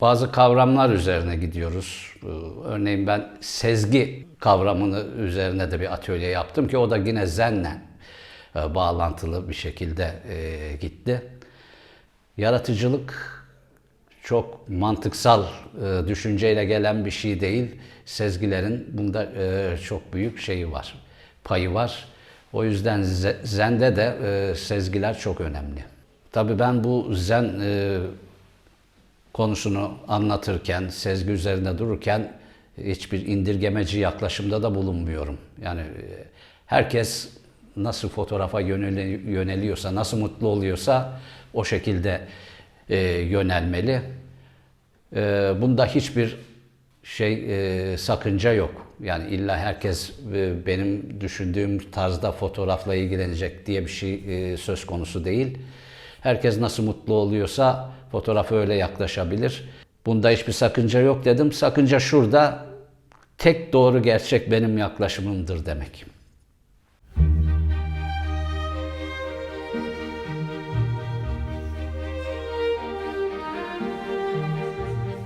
Bazı kavramlar üzerine gidiyoruz. Ee, Örneğin ben sezgi kavramını üzerine de bir atölye yaptım ki o da yine zenle e, bağlantılı bir şekilde e, gitti. Yaratıcılık çok mantıksal e, düşünceyle gelen bir şey değil. Sezgilerin bunda çok büyük şeyi var, payı var. O yüzden ze- zende de sezgiler çok önemli. Tabii ben bu zen konusunu anlatırken, sezgi üzerinde dururken hiçbir indirgemeci yaklaşımda da bulunmuyorum. Yani e, herkes nasıl fotoğrafa yöneli- yöneliyorsa, nasıl mutlu oluyorsa o şekilde e, yönelmeli. E, bunda hiçbir şey e, sakınca yok. Yani illa herkes e, benim düşündüğüm tarzda fotoğrafla ilgilenecek diye bir şey e, söz konusu değil. Herkes nasıl mutlu oluyorsa fotoğrafa öyle yaklaşabilir. Bunda hiçbir sakınca yok dedim. Sakınca şurada tek doğru gerçek benim yaklaşımımdır demek.